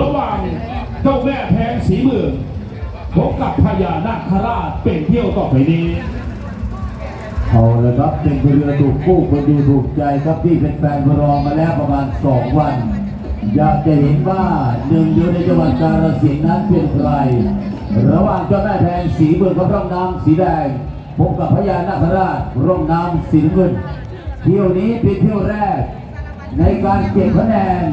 ระหว่างเจ้าแม่แพงสีเมืองพบกับพญานาคราชเป็นเที่ยวต่อไปนี้เอาลยครับเป็นเรือถูกคู่คนดูถูกใจครับที่เป็นแฟนรอมาแล้วประมาณสองวัน อยากจะเห็นว่าหนึ่งเดียวในจังหวัดกาฬสินธุ์นั้นเป็นใครระหว่างเจ้าแม่แพงสีเมืองกับร่องน้ำสีแดงพบกับพญานาคราชร่องน้ำสีน้ำเงินเที่ยวนี้เป็นเที่ยวแรก ในการเก็บคะแนน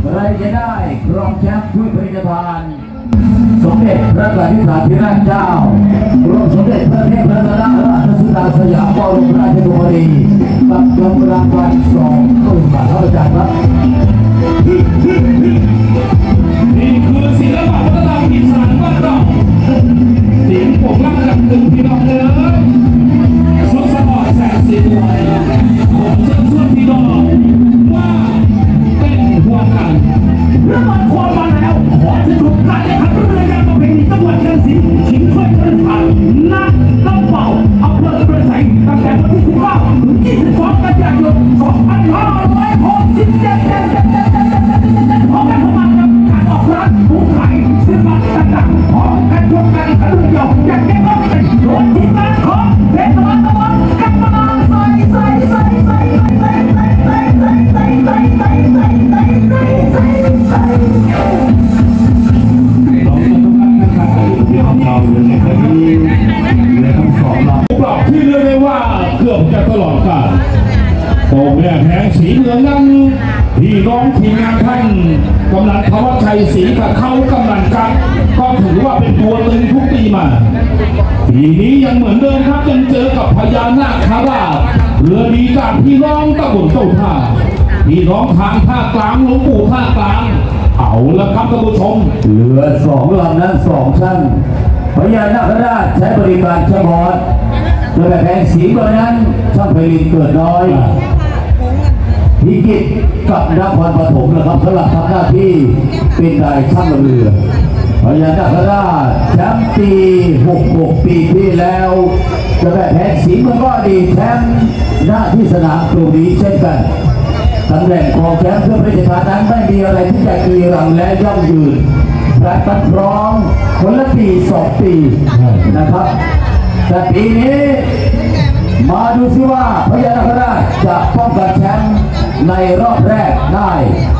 ใครจะได้ครองแชมป์ถ้วยพระราชทานสมเด็จพระกนิษฐาธิราชเจ้ากรมสมเด็จพระเทพรัตนราชสุดาสยามบรมราชกุมารีกับกำลังวันสองตุ้มบาทครับอาจารย์ครับ ทวัชชัยศรีกับเขากำนันกันก็ถือว่าเป็นตัวตึงทุกปีมาปีนี้ยังเหมือนเดิมครับยังเจอกับพญานาคาราชเรือดีจากพี่น้องตะบนเจ้าท่าพี่น้องทางภาคกลางหลวงปู่ภาคกลางเอาละครับท่านผู้ชมเรือสองลำนั้นสองช่างพญานาคราชใช้บริการเฉพาะโดยแบบแผงสีเบอร์นั้นช่างไพลินเกิดน้อย พิกิตกับนครปฐมนะครับสำหรับทำหน้าที่เป็นนายช่างเรือพญานาคราชแชมป์ปี 66 ปีที่แล้วโดยแบบแผงสีเมืองก็ดีแชมป์หน้าที่สนามตรงนี้เช่นกันตำแหน่งของแชมป์เพื่อพระราชนนั้นไม่มีอะไรที่จะกีรังและยั่งยืนและตัดพร้อมคนละปีสองปีนะครับแต่ปีนี้ มาดูซิว่าพญานาคราชจะป้องกันแชมป์ในรอบแรกได้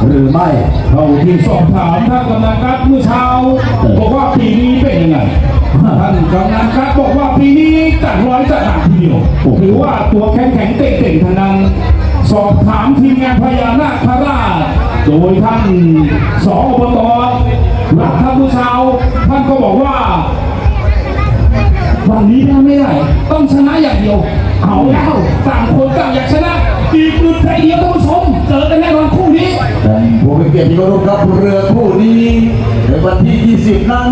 หรือไม่เราที่สอบถามท่านกำนันกัดเมื่อเช้า บอกว่าปีนี้เป็นยังไงท่านกำนันกัดบอกว่าปีนี้จัดร้อยจัดหนักทีเดียวถือว่าตัวแข็งแข็งๆเต่งๆทางนั้นสอบถามทีมงานพญานาคราชโดยท่านสอบตรักท่านเมื่อเช้าท่านก็บอกว่า วันนี้ถ้ไม่ได้ต้องชนะอย่างเดียว เอาแล้วต่างคนต่างอยากชนะอีกหนึ่งใจเดียวท่านผู้ชมเจอกันแน่นอนคู่นี้ผมผู้เป็นเกียรติที่เคารพครับเรือคู่นี้ ในวันที่ 20 นั้น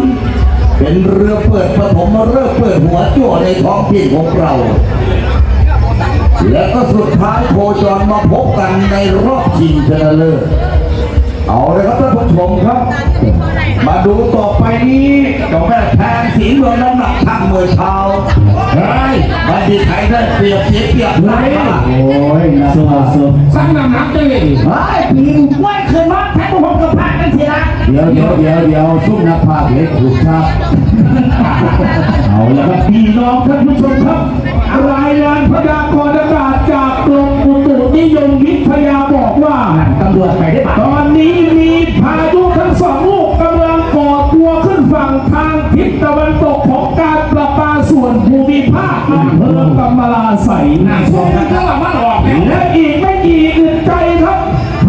เป็นเรือเปิดปฐมฤกษ์เปิดหัวจั่วในท้องถิ่นของเรา และก็สุดท้ายโคจรมาพบกันในรอบชิงชนะเลิศเอาเลยครับท่านผู้ชมครับ มาดูต่อไปนี้เจ้าแม่แทนสีเมืองน้ำหนักทั้งเมื่อเช้าเฮ้ยมันดีใครได้เปรียบเสียเปรียบไหนโอ้ยนะครัสร้างน้ำหนักจังเลยไอ้ปีนกล้วยคืนมาแพ้พวกผมกับพากันสินะเดี๋ยวเดี๋ยวเดี๋ยวเดี๋ยวซุ่มนักภาคเล็กถูกครับเอาละครับพี่น้องท่านผู้ชมครับรายงานพยากรณ์อากาศจากกรมอุตุนิยมวิทยาบอกว่าตำรวจไปได้ปะตอนนี้มีพายุ อำเภอกำมะลาใสนะช่วงนั้นถ้าเรามันออกและอีกไม่กี่อึดใจครับ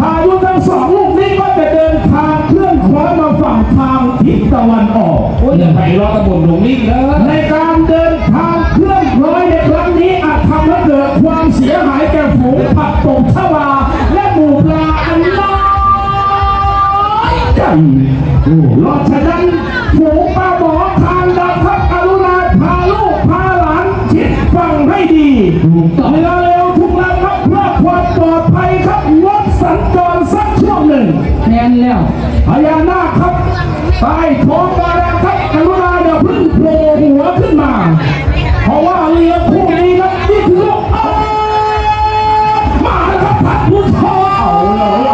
พายุทั้งสองลูกนี้ก็จะเดินทางเคลื่อนคล้อยมาฝั่งทางทิศตะวันออกโอ้ยอย่าไปรอตะบนหลวงนี่เลยในการเดินทางเคลื่อนคล้อยในครั้งนี้อาจทำให้เกิดความเสียหายแก่ฝูงผักตบชวาและหมู่ปลาอันน้อยใจรอฉะนั้นฝูงปลาหมอทางดำครับ ดีเรือเร็วทุกลำครับเพื่อความปลอดภัยครับงดสัญจรสักช่วงหนึ่งแน่นแล้วพญานาคครับใต้ท้องบาดาลครับกรุณาอย่าเพึ่งโผล่หัวขึ้นมา เพราะว่าเรือคู่นี้ครับนี่คือลูกเอ้ยมาแล้วครับท่านผู้ชม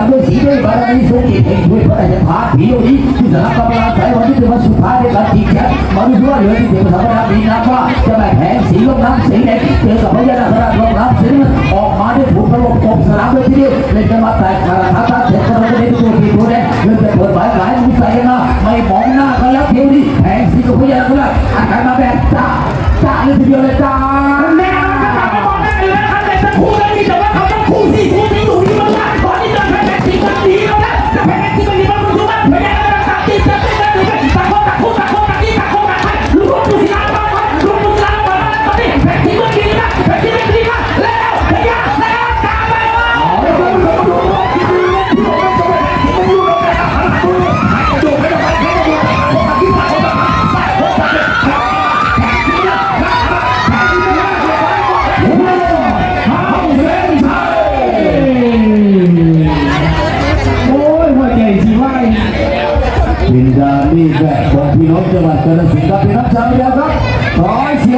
เอาด้วยสีด้วยบารมีสูกิจเองด้วยพระราชทานผีนี้ที่สนามกำลังสายวันที่เป็นวันสุดท้ายในการชิงแชมป์มาดูว่าเหลือที่เดียวธรรมดามีน้ำว่าจะแบ่งแผงสีลงน้ำสีแดงเจอกับพญานาคราชลงน้ำสีออกมาด้ถูกถล่มกบสนามเลยที่เดียวเล่นกันมาแตกกระทัดทัดเสร็จก็เลยได้ตัวผีตัวแดงเริ่มจะเปิดหมายหลายมุ้งใส่กันมาไม่มองหน้ากันแล้วเที่ยวนี้แผงสีกับพญานาคราชอาการมาแบบจ้าจ้าเลยทีเดียวเลยจ้า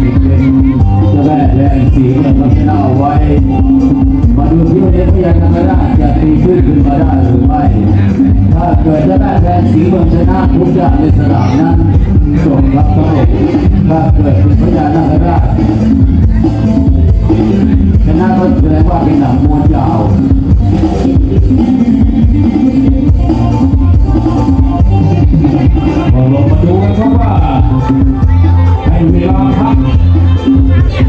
ที่แรกเป็นจ้าแม่แรงสีเมืองคำชนะเอาไว้ มาดูที่วันนี้พญานาคราชจะตีขึ้นขึ้นมาได้หรือไม่ ถ้าเกิดจ้าแม่แรงสีเมืองชนะทุกอย่างในสนามนั้นจบครับทั้งหมดถ้าเกิดเป็นพญานาคราชชนะก็แสดงว่าเป็นหนังมวยยาวลองมาดูกันครับว่าให้เวลาพัก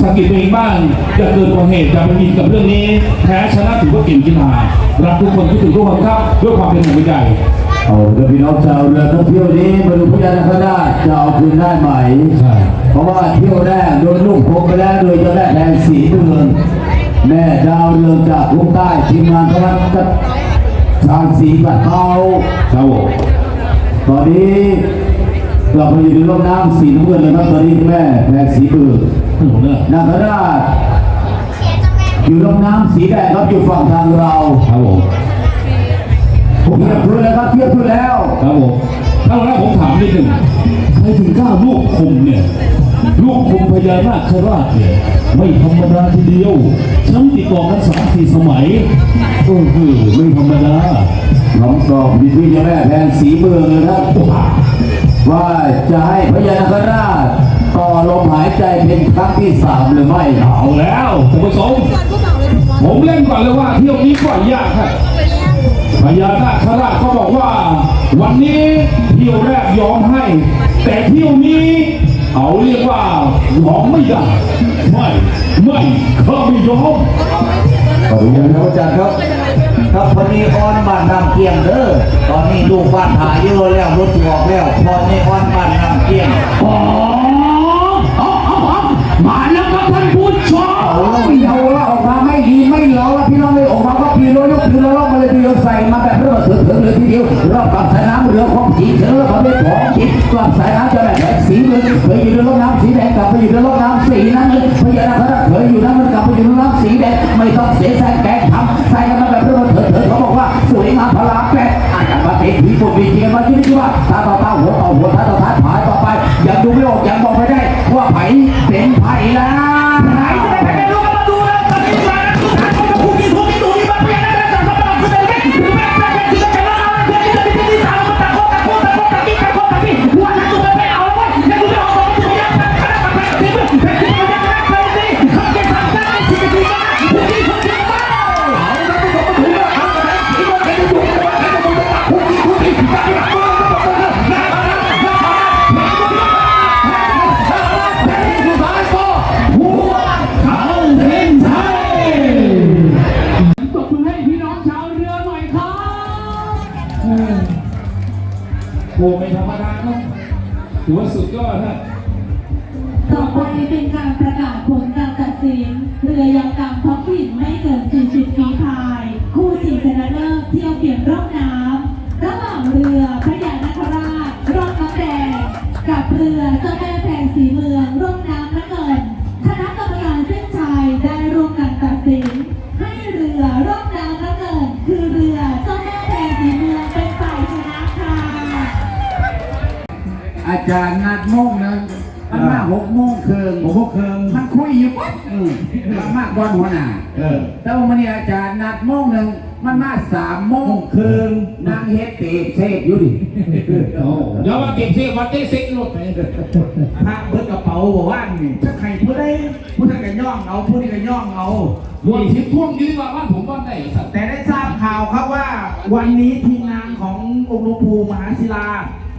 สะกิดตัวเองบ้างอย่าเกินกว่าเหตุอย่าไปยินกับเรื่องนี้ แพ้ชนะถือว่าเก่งกีฬารักทุกคนคิดถึงทุกคนครับด้วยความเป็นห่วงใยเอาเรือพี่น้องชาวเรือท่องเที่ยวนี้มาดูพญานาคราชจะเอาคืนได้ไหมใช่เพราะว่าเที่ยวแรกโดนลูกโคงไปแล้วโดยเจ้าแม่แดงสีเมืองแม่ดาวเรืองจากลุงใต้ทีมงานพวัดกับทางสีบัดเขาครับผมตอนนี้เราไปอยู่ในร่มน้ำสีน้ำเงินเลยครับตอนนี้แม่แดงสีเมือง ถนนเนี่ยนาคราชอยู่ร่มน้ำสีแดงครับอยู่ฝั่งทางเราครับผมผมเทียบทุนแล้วครับเทียบทุนแล้วครับผมถ้าวันแรกผมถามนิดหนึ่งใครถึงกล้าลูกคุมเนี่ยลูกคุมพญานาคราชเนี่ยไม่ธรรมดาทีเดียวแชมป์ติดต่อกันสามสี่สมัยโอ้โหไม่ธรรมดาน้องกอบมีพี่เจ้าแม่แดงสีเมืองเลยครับว้าวว่าจะให้พญานาคราชต่ อลมหายใจเป็นครั้งที่สามหรือไม่เอาแล้วท่านผู้ชมผมเล่นก่อนเลยว่าเที่ยวนี้ก่อนยากครับพญานาคราชก็บอกว่า วันนี้เที่ยวแรกยอมให้ แต่เที่ยวนี้เอาเรียกว่ายอมไม่ได้ไม่ไม่ข้าไม่ยอมขออนุญาตท่านอาจารย์ครับครับพอดีออนบ้านน้ำเกียงเด้อตอนนี้ลูกบ้านหายเยอะแล้วรถถูกออกแล้วพอนี้ออนบ้านน้ำเกียง ถึงถึงเลยทีเดียวรอบกับสายน้ำเรือของจีเชื้อประเภทของจีกลับสายน้ำจะแบบแดงสีเมืองเคยอยู่ในร่องน้ำสีแดงกลับไปอยู่ในร่องน้ำสีน้ำเงินพญานาคราชเคยอยู่น้ำเงินกลับไปอยู่ในร่องน้ำสีแดงไม่ต้องเสียใจแกงทำใส่กันมาแบบเรือเถิดเถิดเขาบอกว่าสวยมาพลาแปดอาจารย์มาเตะผีปวดผีเกียร์มาที่นี่ว่าตาต่อตาหัวต่อหัวตาต่อตาผายต่อไปยังดูไม่ออกยังบอกไม่ได้ว่าไผ่เป็นไผ่แล้ว เรือ เฮ็ดเตะเทพอยู่ดิเดี๋ยวมาเก็บเสียวันเต้เซ็กรถไปพระเบิดกระเป๋าบอกว่านี่ถ้าใครผู้ใดผู้ใดก็ย่องเอาผู้ใดก็ย่องเอารวมทิพท่วงยืนว่าบ้านผมบ้านไหนสัตว์แต่ได้ทราบข่าวครับว่า วันนี้ทีมงานขององค์หลวงปู่มหาศิลา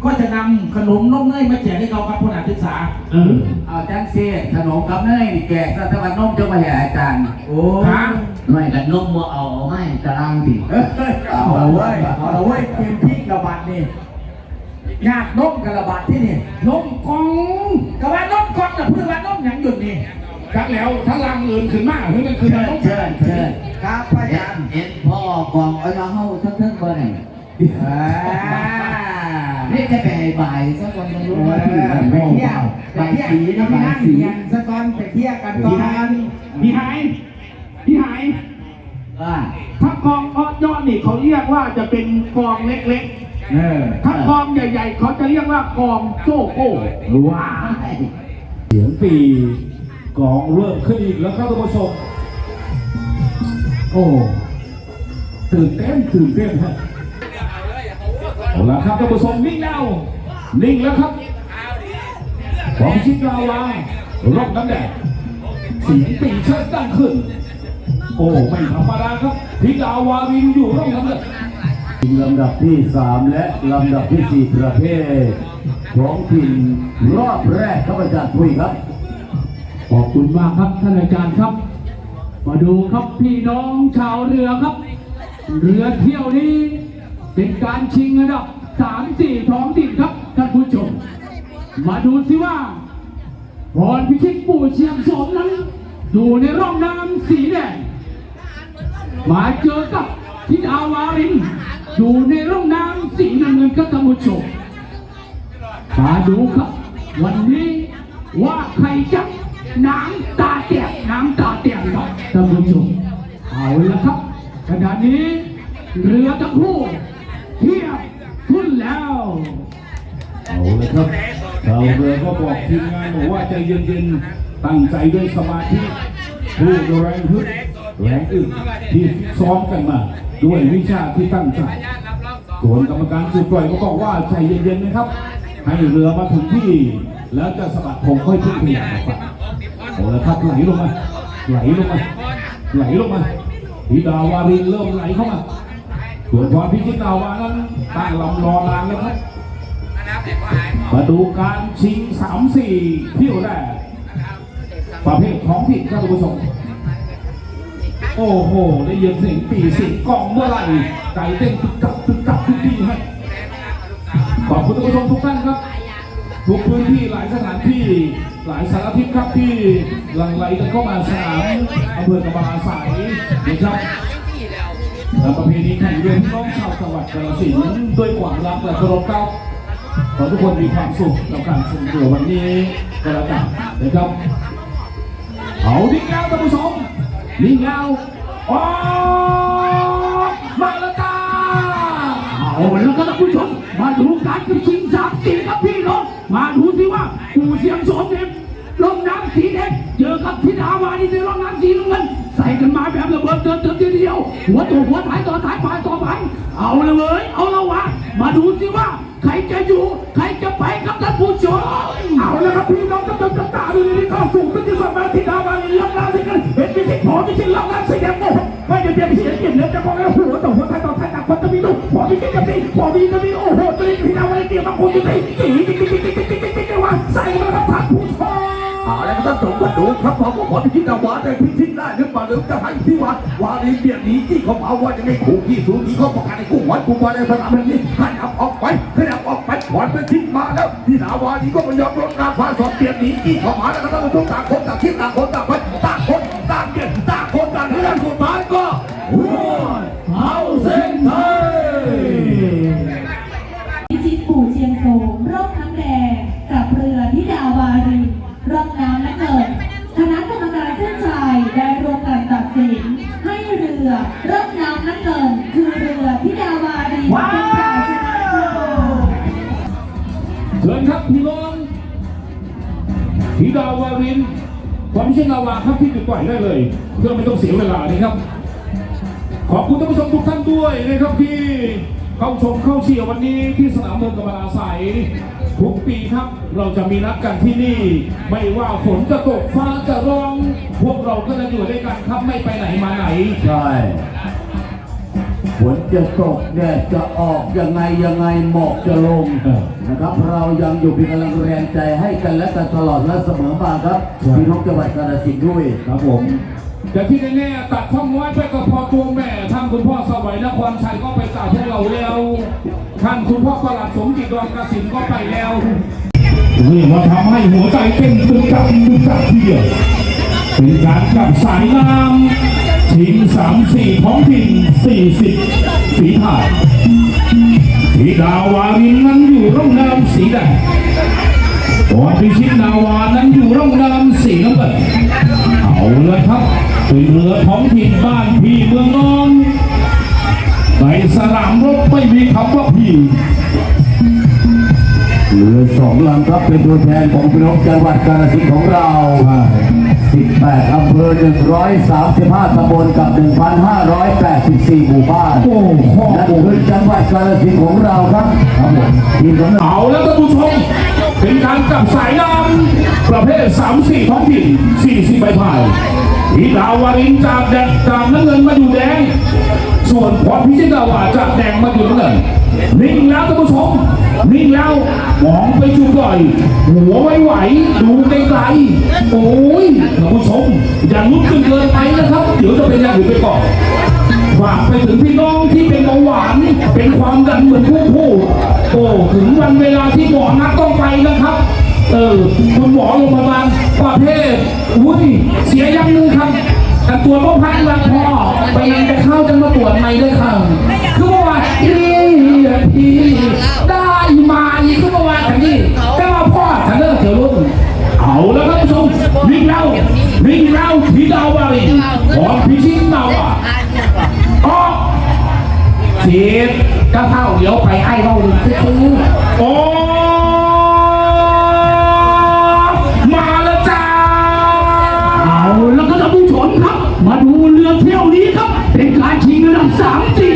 ก็จะนำขนมนมเนยมาแจกให้เราครับผู้นักศึกษา เออเอาจังเสียขนมกับเนยนี่แกะซะแต่ว่านมจะมาให้อาจารย์โอ้ฮะไม่กันนมบ่เอาเอาไม่ตารางดิเอาละเว้ยเอาละเว้ยเกมพลิกระบาดนี่ญาตินมกระบาดที่นี่นมกองกระบาดนมก่อนกับเพื่อนว่านมหยังหยุดนี่จักแล้วทั้งลางอื่นขึ้นมาเฮ้ยมันคือมันต้องเชิญเชิญครับพระอาจารย์เอ็นพ่อกองเอาน้องเฮาทั้งทั้งบ่ได้ อ่า นี่จะไปให้บ่ายสักวันนึงรู้ว่าพี่ไปเที่ยวไปบ่ายเที่สีนะไปบ่ายนั่งสีสะกอนไปเที่ยวกันก่อพี่หายนพี่หายพี่หายถ้ากองออดยอดนี่เขาเรียกว่าจะเป็นกองเล็กเออๆถ้ากองใหญ่ ๆ เขาจะเรียกว่ากองโจโก้ว้าเสียงปีกองเริ่มขึ้นอีกแล้วครับท่านผู้ชมโอ้ตื่นเต้นตื่นเต้นฮะ เอาละครับท่านผู้ชมนิ่งแล้ว นิ่งแล้วครับของชิดลาวาร่องน้ำแดงเสียงปีเชิดดังขึ้น โอ้ไม่ธรรมดาครับพิดาวาวินอยู่ร่องน้ำแดงลำดับที่สามและลำดับที่สี่ประเภท ของถิ่นรอบแรกครับอาจารย์พุยครับ ขอบคุณมากครับท่านอาจารย์ครับ มาดูครับพี่น้องชาวเรือครับ เรือเที่ยวนี้ เป็นการชิงอันดับสามสี่ท้องถิ่นครับท่านผู้ชม มาดูสิว่าพรพิชิตปู่เชียงสองนั้น อยู่ในร่องน้ำสีแดง มาเจอกับทิดาวารินอยู่ในร่องน้ำสีน้ำเงินครับท่านผู้ชมมาดูครับ วันนี้ว่าใครจะน้ำตาแตกน้ำตาแตกครับท่านผู้ชมเอาละครับขณะนี้เรือทั้งคู่ เทียบขึ้นแล้วเอาเลยครับชาวเรือก็บอกทีมงานบอกว่าใจเย็นๆตั้งใจด้วยสมาธิพูดแรงฮึดแรงอึดที่ซ้อมกันมาด้วยวิชาที่ตั้งใจส่วนกรรมการจุดปล่อยก็บอกว่าใจเย็นๆนะครับ ให้เรือมาถึงที่ แล้วจะสะบัดผมค่อยพึ่งพยายามอไปเอาละครับไหลลงมาไหลลงมาไหลลงมาพิดาวารินเริ่มไหลเข้ามา ส่วนพรพิชิตดาวานั้นตั้งลำรอนานแล้วครับมาดูการชิงสามสี่เที่ยวแรกประเภทท้องถิ่นครับท่านผู้ชมโอ้โห ได้ยินเสียงปีเสียงกลองเมื่อไหร่ใจเต้นตึกตับตึกตับทุกทีให้ขอบคุณท่านผู้ชมทุกท่านครับทุกพื้นที่หลายสถานที่หลายสารทิศครับที่หลั่งไหลกันเข้ามาสนามอำเภอกำมะลาสายนะครับ และประเพณีแข่งเรือพี่น้องชาวจังหวัดกาฬสินธุ์ด้วยความรักและเคารพครับขอทุกคนมีความสุขกับการชมเรือวันนี้ก็แล้วกันนะครับเอานิ่งแล้วท่านผู้ชมนิ่งแล้วออกมาแล้วจ้าเอาแล้วก็ท่านผู้ชมมาดูการกระชิงสามสีครับพี่น้องมาดูสิว่าปู่เสียงสมเนี่ยลงน้ำสีแดงเจอกับทิดาวานี่ในลงน้ำสีน้ำเงิน ส่กันมาแบบระเบิดเติมเติมทีเดียว หัวตัวหัวท้ายต่อท้ายปลายต่อปลายเอาเลยเว้ยเอาละวะ มาดูสิว่า ใครจะอยู่ ใครจะไปครับท่านผู้ชมเอาแล้วครับพี่น้องกำลังจะตาดูนี่เข้าสู่พิธีสมาที่ดาวาลีรับน้ำสิกันเห็นพิธีขอพิธีรับน้ำสีแดงโอ้โหไม่ได้เปลี่ยนเสียงเปลี่ยนเนื้อจะพอแล้วหัวต่อหัวท้ายต่อท้ายต่างคนจะมีลูกขอพิธีกับพี่ขอพิธีกับพี่โอ้โหตัวนี้พี่ดาวาลีเตรียมมาคุณอยู่ที่ตีตีตีตีตีตีตีตีว่าใส่มาครับท่านผู้ชมเอาแล้วก็ต้องมาดูครับผมก็ขอพิชิตวาแต่พิชิต ด้หรือเปล่าหรือจะให้ที่วัดวารีเบียดหนีที่เขาเมาว่าจะไม่ขู่ที่สูงที่เขาประกาศในกู้วัดกู้วัดในสนามแห่งนี้ขยับออกไปขยับออกไปถอนไปทิ้งมาแล้วที่นาวารีก็มันยอมลดการฟาสอบเบียดหนีที่เขามาแล้วก็ต้องทุกต่างคนต่างคิดต่างคนต่างไป เข้าชมเข้าเชียร์วันนี้ที่สนามเมืองกำมะลาใสยทุกปีครับเราจะมีนัดกันที่นี่ ไม่ว่าฝนจะตกฟ้าจะร้อง พวกเราก็จะอยู่ด้วยกันครับไม่ไปไหนมาไหน ใช่ฝนจะตกแดดจะออกยังไงยังไงหมอกจะลงเออนะครับ เรายังอยู่เป็นกำลังแรงใจให้กันและกันตลอดและเสมอมาครับใช่พี่น้องจังหวัดกาฬสินธุ์ด้วย ครับผม แต่ที่แน่ๆตัดช่องไว้ไปกับพอตัวแม่ท่านคุณพ่อสวัยนครชัยก็ไปกราบพวกเราแล้วท่านคุณพ่อประหลัดสมจิตดอนกสินก็ไปแล้วนี่มาทำให้หัวใจเต้นตึกตักตึกตักทีเดียวเป็นการกับสายน้ำชิงสามสี่ท้องถิ่นสี่สิบสีผ่านที่ดาวารินนั้นอยู่ร่องน้ำสีแดงก่อนพิชิตนาวานั้นอยู่ร่องน้ำสีน้ำเงินเอาลยครับ เป็นเรือท้องถิ่นบ้านพี่เมืองนอนในสนามรบไม่มีคำว่าพี่เรือสองลำครับเป็นตัวแทนของพี่น้องจังหวัดกาฬสินธุ์ของเรา 18 อำเภอ 135 ตำบลกับ 1,584 หมู่บ้านโอ้โหและคือจังหวัดกาฬสินธุ์ของเราครับครับผมทีมของเราเอาแล้วท่านผู้ชมเป็นการกลับสายน้ำประเภท 3 4 ท้องถิ่น40ใบพาย ที่ดาวารินจากแดงจากน้ำเงินมาอยู่แดง ส่วนพรพิชิตดาวาจากแดงมาอยู่น้ำเงินนิ่งแล้วท่านผู้ชมนิ่งแล้วมองไปจุดก่อย หัวไหวๆดูไกลๆโอ้ยท่านผู้ชมอย่าลุกขึ้นเกินไปนะครับ เดี๋ยวจะเป็นอย่างอื่นไปก่อนฝากไปถึงพี่น้องที่เป็นเบาหวาน เป็นความดันเหมือนผู้พูดโอ้ถึงวันเวลาที่หมอนัดต้องไปนะครับ เออคุณหมอโรงพยาบาลประเภทอุ้ยเสียยังหนึงครับแต่ตัวพ่อพันละพอไปยังจะเข้าจะมาตรวจไม่ด้วยครับคือว่าอีพี่ได้มาอีกคือว่าฉันนี่แต่ว่าพ่อฉันเลิกเถียวรุ่นเอาแล้วครับผู้ชมวิ่งแล้ววิ่งแล้วที่ดาวบารินขอพิชิตดาวอะก็เสียก็เข้าเดี๋ยวไปไอ้เราหนึ่งซื้อโอ้ เที่ยวนี้ครับ เป็นการชิงระดับสามสี่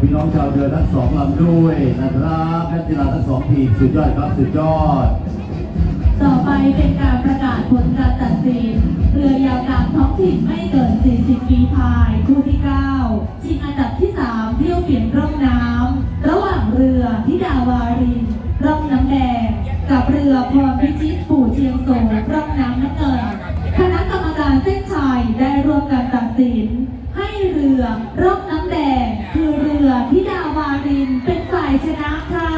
พี่น้องชาวเรือทั้งสองลำด้วยนะครับนักกีฬาทั้งสองทีมสุดยอดครับสุดยอด ต่อไปเป็นการประกาศผลการตัดสิน เรือยาวกลางท้องถิ่นไม่เกิน 40 ปีพายคู่ที่ 9 ชิงอันดับที่ 3 เที่ยวเปลี่ยนร่องน้ำ ระหว่างเรือทิดาวาริน ร่องน้ำแดง กับเรือพรพิชิตปู่เชียงโสร่องน้ำน้ำเงินคณะกรรมการเส้นชัยได้ร่วมกันตัดสิน ให้เรือร่องน้ำแดง คือเรือทิดาวาริ นเป็นฝ่ายชนะค่ะ